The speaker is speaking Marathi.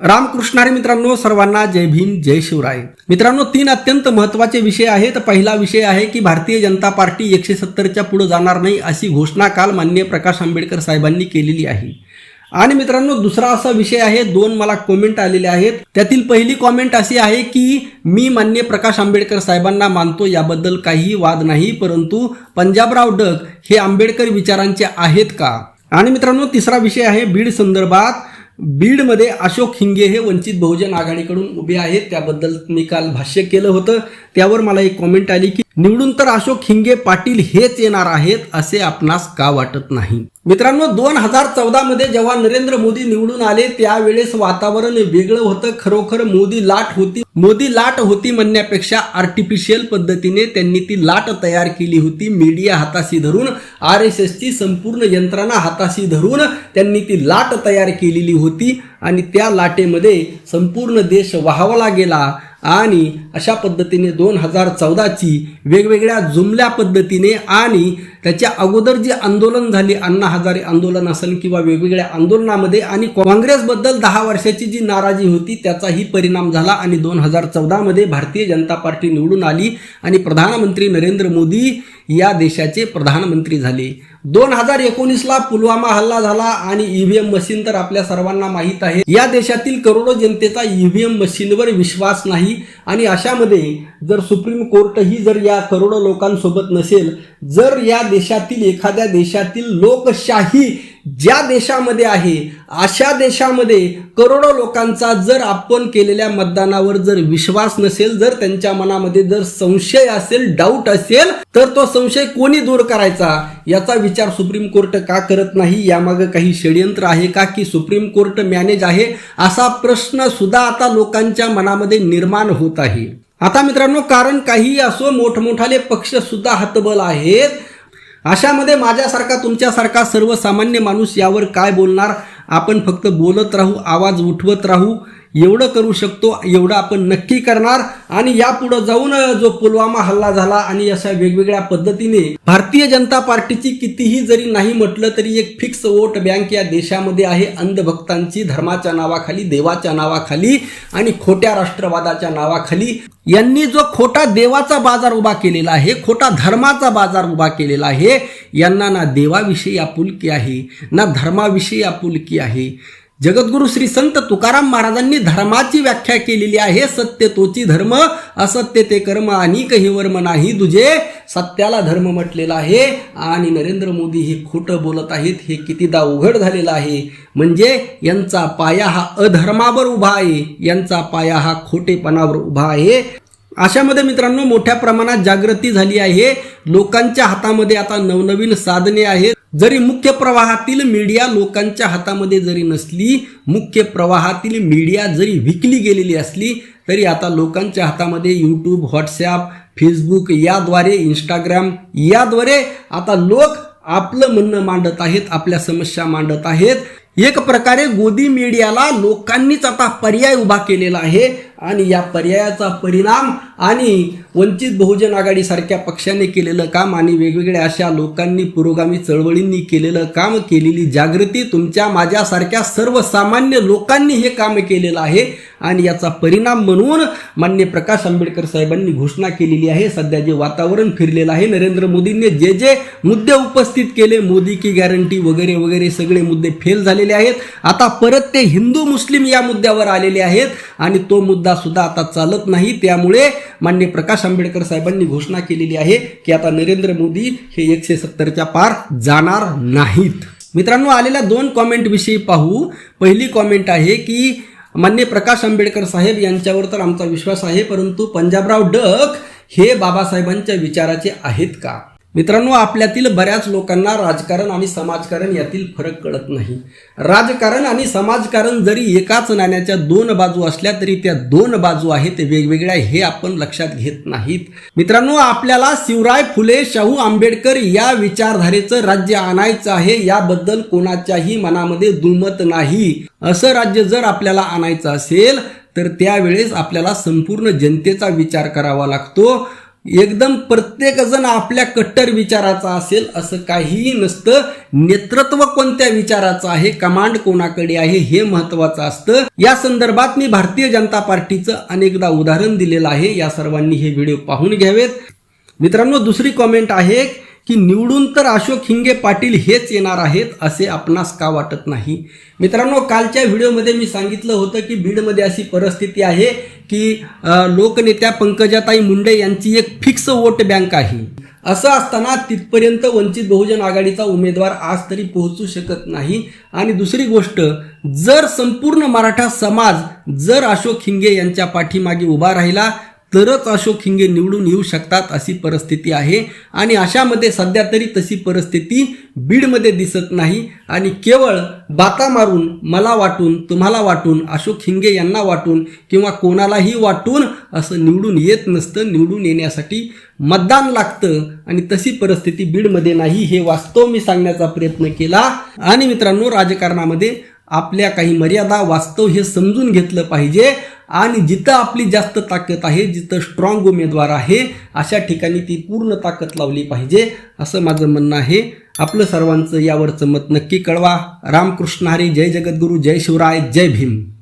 रामकृष्णारी मित्रांनो सर्वांना जय भीम जय शिवराय. मित्रांनो तीन अत्यंत महत्त्वाचे विषय आहेत. पहिला विषय आहे की भारतीय जनता पार्टी एकशे सत्तरच्या पुढे जाणार नाही अशी घोषणा काल मान्य प्रकाश आंबेडकर साहेबांनी केलेली आहे. आणि मित्रांनो दुसरा असा विषय आहे दोन मला कॉमेंट आलेले आहेत. त्यातील पहिली कॉमेंट अशी आहे की मी मान्य प्रकाश आंबेडकर साहेबांना मानतो याबद्दल काहीही वाद नाही परंतु पंजाबराव डग हे आंबेडकर विचारांचे आहेत का? आणि मित्रांनो तिसरा विषय आहे बीड संदर्भात बीडमध्ये अशोक हिंगे हे वंचित बहुजन आघाडीकडून उभे आहेत. त्याबद्दल मी काल भाष्य केलं होतं. त्यावर मला एक कॉमेंट आली की निवडून तर अशोक हिंगे पाटील हेच येणार आहेत असे आपणास का वाटत नाही? मित्रांनो दोन हजार चौदा मध्ये जेव्हा नरेंद्र मोदी निवडून आले त्यावेळेस वातावरण वेगळं होतं. खरोखर मोदी लाट होती. मोदी लाट होती म्हणण्यापेक्षा आर्टिफिशियल पद्धतीने त्यांनी ती लाट तयार केली होती. मीडिया हाताशी धरून आर एस एसची संपूर्ण यंत्रणा हाताशी धरून त्यांनी ती लाट तयार केलेली होती. आणि त्या लाटेमध्ये संपूर्ण देश वाहवला गेला आणि अशा पद्धतीने दोन हजार चौदाची वेगवेगळ्या जुमल्या पद्धतीने आणि त्याच्या अगोदर जे आंदोलन झाले अण्णा हजारे आंदोलन असेल किंवा वेगवेगळ्या आंदोलनामध्ये आणि काँग्रेसबद्दल दहा वर्षाची जी नाराजी होती त्याचाही परिणाम झाला आणि दोन हजार चौदामध्ये भारतीय जनता पार्टी निवडून आली आणि प्रधानमंत्री नरेंद्र मोदी या देशाचे प्रधानमंत्री झाले. दोन हजार एकोणीसला पुलवामा हल्ला झाला आणि ईव्हीएम मशीन तर आपल्या सर्वांना माहीत आहे. या देशातील करोडो जनतेचा ईव्हीएम मशीनवर विश्वास नाही आणि अशामध्ये जर सुप्रीम कोर्टही जर या करोडो लोकांसोबत नसेल जर या देशातील एखाद्या देशातील लोकशाही ज्या देशामध्ये आहे अशा देशामध्ये करोडो लोकांचा जर आपण केलेल्या मतदानावर जर विश्वास नसेल जर त्यांच्या मनामध्ये जर संशय असेल डाऊट असेल तर तो संशय कोणी दूर करायचा? याचा विचार सुप्रीम कोर्ट का करत नाही? यामागे काही षडयंत्र आहे का की सुप्रीम कोर्ट मॅनेज आहे? असा प्रश्न सुद्धा आता लोकांच्या मनामध्ये निर्माण होत आहे. आता मित्रांनो कारण काही असो मोठमोठाले पक्ष सुद्धा हतबल आहेत. अशामध्ये माझ्यासारखा तुमच्यासारखा सर्वसामान्य माणूस यावर काय बोलणार? आपण फक्त बोलत राहू आवाज उठवत राहू एवढं करू शकतो एवढं आपण नक्की करणार. आणि यापुढं जाऊन जो पुलवामा हल्ला झाला आणि अशा वेगवेगळ्या पद्धतीने भारतीय जनता पार्टीची कितीही जरी नाही म्हटलं तरी एक फिक्स वोट बँक या देशामध्ये आहे अंधभक्तांची धर्माच्या नावाखाली देवाच्या नावाखाली आणि खोट्या राष्ट्रवादाच्या नावाखाली. यांनी जो खोटा देवाचा बाजार उभा केलेला आहे खोटा धर्माचा बाजार उभा केलेला आहे यांना ना देवाविषयी आपुलकी आहे ना धर्माविषयी आपुलकी आहे. जगद्गुरु श्री संत तुकाराम महाराजांनी धर्माची व्याख्या केलेली आहे सत्य तोची धर्म असत्य ते कर्म आणि हे वर्म नाही तुझे. सत्याला धर्म म्हटलेला आहे आणि नरेंद्र मोदी हे खोटं बोलत आहेत हे कितीदा उघड झालेलं आहे. म्हणजे यांचा पाया हा अधर्मावर उभा आहे यांचा पाया हा खोटेपणावर उभा आहे. अशामध्ये मित्रांनो मोठ्या प्रमाणात जागृती झाली आहे. लोकांच्या हातामध्ये आता नवनवीन साधने आहेत. जरी मुख्य प्रवाहातील मीडिया लोकांच्या हातामध्ये जरी नसली मुख्य प्रवाहातील मीडिया जरी विकली गेलेली असली तरी आता लोकांच्या हातामध्ये यूट्यूब व्हॉट्सॲप फेसबुक याद्वारे इंस्टाग्राम याद्वारे आता लोक आपलं म्हणणं मांडत आहेत आपल्या समस्या मांडत आहेत. एक प्रकारे गोदी मीडियाला लोकांनीच आता पर्याय उभा केलेला आहे. आणि या पर्यायाचा परिणाम आणि वंचित बहुजन आघाडीसारख्या पक्षाने केलेलं काम आणि वेगवेगळ्या अशा लोकांनी पुरोगामी चळवळींनी केलेलं काम केलेली जागृती तुमच्या माझ्यासारख्या सर्वसामान्य लोकांनी हे काम केलेलं आहे. आणि याचा परिणाम म्हणून मान्य प्रकाश आंबेडकर साहेबांनी घोषणा केलेली आहे. सध्या जे वातावरण फिरलेलं आहे नरेंद्र मोदींनी जे जे मुद्दे उपस्थित केले मोदी की गॅरंटी वगैरे वगैरे सगळे मुद्दे फेल झालेले आहेत. आता परत ते हिंदू मुस्लिम या मुद्द्यावर आलेले आहेत आणि तो मुद्दा सुद्धा आता चालत नाही. त्यामुळे मान्य प्रकाश आंबेडकर साहेबांनी घोषणा केलेली आहे की आता नरेंद्र मोदी हे एकशे सत्तरच्या पार जाणार नाहीत. मित्रांनो आलेल्या दोन कॉमेंटविषयी पाहू. पहिली कॉमेंट आहे की मान्य प्रकाश आंबेडकर साहेब यांच्यावर तर आमचा विश्वास आहे परंतु पंजाबराव डक हे बाबासाहेबांच्या विचाराचे आहेत का? मित्रांनो आपल्यातील बऱ्याच लोकांना राजकारण आणि समाजकारण यातील फरक कळत नाही. राजकारण आणि समाजकारण जरी एकाच नाण्याच्या दोन बाजू असल्या तरी त्या दोन बाजू आहेत वेगवेगळ्या हे आपण लक्षात घेत नाहीत. मित्रांनो आपल्याला शिवराय फुले शाहू आंबेडकर या विचारधारेचं राज्य आणायचं आहे याबद्दल कोणाच्याही मनामध्ये दुमत नाही. असं राज्य जर आपल्याला आणायचं असेल तर त्यावेळेस आपल्याला संपूर्ण जनतेचा विचार करावा लागतो. एकदम प्रत्येकजण आपल्या कट्टर विचाराचा असेल असं काहीही नसतं. नेतृत्व कोणत्या विचाराचं आहे कमांड कोणाकडे आहे हे महत्वाचं असतं. या संदर्भात मी भारतीय जनता पार्टीचं अनेकदा उदाहरण दिलेलं आहे. या सर्वांनी हे व्हिडिओ पाहून घ्यावेत. मित्रांनो दुसरी कॉमेंट आहे की निवडून तर अशोक हिंगे पाटील हेच येणार आहेत असे आपणास का वाटत नाही? मित्रांनो कालच्या व्हिडिओमध्ये मी सांगितलं होतं की बीडमध्ये अशी परिस्थिती आहे की लोकनेत्या पंकजाताई मुंडे यांची एक फिक्स वोट बँक आहे. असं असताना तिथपर्यंत वंचित बहुजन आघाडीचा उमेदवार आज तरी पोहोचू शकत नाही. आणि दुसरी गोष्ट जर संपूर्ण मराठा समाज जर अशोक हिंगे यांच्या पाठीमागे उभा राहिला तरच अशोक हिंगे निवडून येऊ शकतात अशी परिस्थिती आहे. आणि अशामध्ये सध्या तरी तशी परिस्थिती बीडमध्ये दिसत नाही. आणि केवळ बाता मारून मला वाटून तुम्हाला वाटून अशोक हिंगे यांना वाटून किंवा कोणालाही वाटून असं निवडून येत नसतं. निवडून येण्यासाठी मतदान लागतं आणि तशी परिस्थिती बीडमध्ये नाही हे वास्तव मी सांगण्याचा प्रयत्न केला. आणि मित्रांनो राजकारणामध्ये आपल्या काही मर्यादा वास्तव हे समजून घेतलं पाहिजे. आणि जिथं आपली जास्त ताकद आहे जिथं स्ट्रॉंग उमेदवार आहे अशा ठिकाणी ती पूर्ण ताकद लावली पाहिजे असं माझं म्हणणं आहे. आपलं सर्वांचं यावरचं मत नक्की कळवा. रामकृष्ण हरी जय जगद्गुरू जय शिवराय जय भीम.